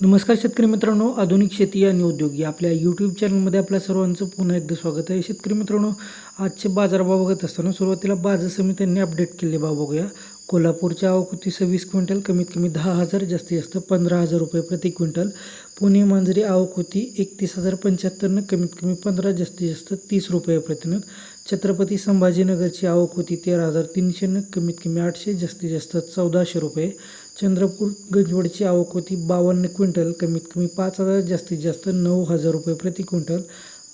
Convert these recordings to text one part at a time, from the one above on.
नमस्कार शेतकरी मित्रांनो आधुनिक शेती आणि उद्योग या आपल्या यूट्यूब चॅनलमध्ये आपल्या सर्वांचं पुन्हा एकदा स्वागत आहे. शेतकरी मित्रांनो आजचे बाजारभाव बघत असताना सुरुवातीला बाजार समित्यांनी अपडेट केले भाव बघूया. कोल्हापूरच्या आवकुती सव्वीस क्विंटल कमीत कमी दहा हजार जास्तीत जास्त पंधरा हजार रुपये प्रति क्विंटल. पुणे मांजरी आवकुती एकतीस हजार पंच्याहत्तरनं कमीत कमी पंधरा जास्तीत जास्त तीस रुपये प्रतिनग छत्रपती संभाजीनगरची आवक होती तेरा हजार तीनशेनं कमीत कमी आठशे जास्तीत जास्त चौदाशे रुपये. चंद्रपूर गंजवडची आवक होती बावन्न क्विंटल कमीत कमी पाच हजार जास्तीत जास्त नऊ हजार रुपये प्रति क्विंटल.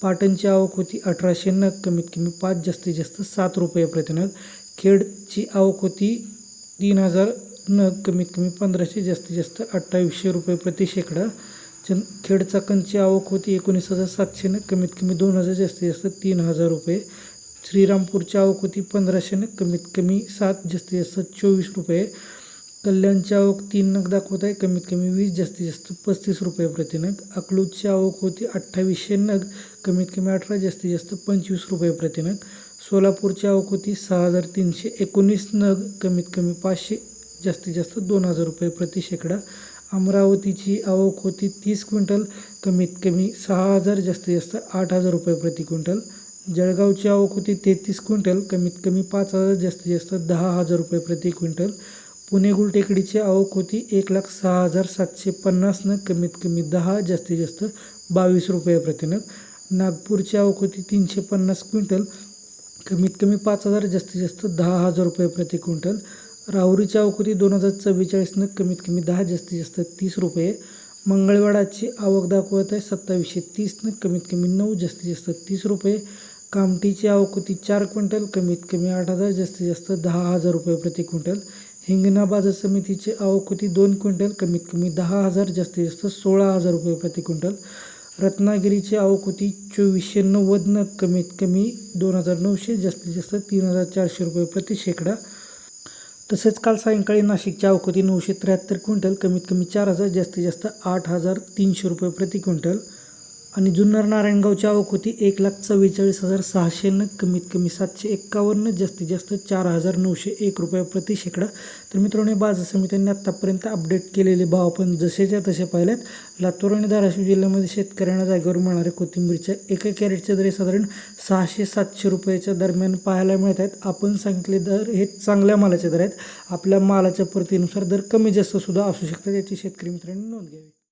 पाटणची आवक होती अठराशे नग कमीत कमी पाच जास्तीत जास्त सात रुपये प्रतिनग खेडची आवक होती तीन हजार नग कमीत कमी पंधराशे जास्तीत जास्त अठ्ठावीसशे रुपये प्रति शेकडा. चं खेड चाकणची आवक होती एकोणीस हजार सातशेनं कमीत कमी दोन हजार जास्तीत जास्त तीन हजार रुपये. श्रीरामपूरची आवक होती पंधराशेनं कमीत कमी सात जास्तीत जास्त चोवीस रुपये. कल्याणची आवक तीन नग दाखवत आहे कमीत कमी वीस जास्तीत जास्त पस्तीस रुपये प्रतिनग अकलूजची आवक होती अठ्ठावीसशे नग कमीत कमी अठरा जास्तीत जास्त पंचवीस रुपये प्रतिनग सोलापूरची आवक होती सहा हजार तीनशे एकोणीस नग कमीत कमी पाचशे जास्तीत जास्त दोन हजार रुपये प्रति शेकडा. अमरावतीची आवक होती तीस क्विंटल कमीत कमी सहा हजार जास्तीत जास्त आठ हजार रुपये प्रति क्विंटल. जळगावची आवक होती तेहतीस क्विंटल कमीत कमी पाच हजार जास्तीत जास्त दहा हजार रुपये प्रति क्विंटल. पुणे गुलटेकडीची आवक होती एक लाख सहा हजार सातशे पन्नासनं कमीत कमी दहा जास्तीत जास्त बावीस रुपये प्रतिनग नागपूरची आवक होती तीनशे पन्नास क्विंटल कमीत कमी पाच हजार जास्तीत जास्त दहा हजार रुपये प्रति क्विंटल. राहुरीची आवक दोन हजार चव्वेचाळीसनं कमीत कमी दहा जास्तीत जास्त तीस रुपये. मंगळवाडाची आवक दाखवत आहे सत्तावीसशे तीसनं कमीत कमी नऊ जास्तीत जास्त तीस रुपये. कामठीची आवक चार क्विंटल कमीत कमी आठ हजार जास्तीत जास्त दहा हजार रुपये प्रति क्विंटल. हिंगणा बाजार समितीची आवक दोन क्विंटल कमीत कमी दहा हजार जास्तीत जास्त सोळा हजार रुपये प्रति क्विंटल. रत्नागिरीची आवक चोवीसशे नव्वदनं कमीत कमी दोन हजार नऊशे जास्तीत जास्त तीन हजार चारशे रुपये प्रति शेकडा. तसेच काल सायंकाळी नाशिकची आवक नऊशे त्र्याहत्तर क्विंटल कमीत कमी चार हजार जास्तीत जास्त आठ हजार तीनशे रुपये प्रति क्विंटल. आणि जुन्नर नारायणगावची आवक होती एक लाख चव्वेचाळीस हजार सहाशेनं कमीत कमी सातशे एक्कावन्न जास्तीत जास्त चार हजार नऊशे एक रुपये प्रति शेकडा. तर मित्रांनो बाजार समित्यांनी आत्तापर्यंत अपडेट केलेले भाव आपण जसेच्या तसे पाहिल्यात लातूर आणि धाराशिव जिल्ह्यामध्ये शेतकऱ्यांना जागेवर मिळणाऱ्या कोथिंबीरच्या एका कॅरेटचे दर साधारण सहाशे सातशे रुपयाच्या दरम्यान पाहायला मिळत आहेत आपण सांगितले दर हे चांगल्या मालाचे दर आहेत. आपल्या मालाच्या परतीनुसार दर कमी जास्त सुद्धा असू शकतात याची शेतकरी मित्रांनी नोंद घ्यावी.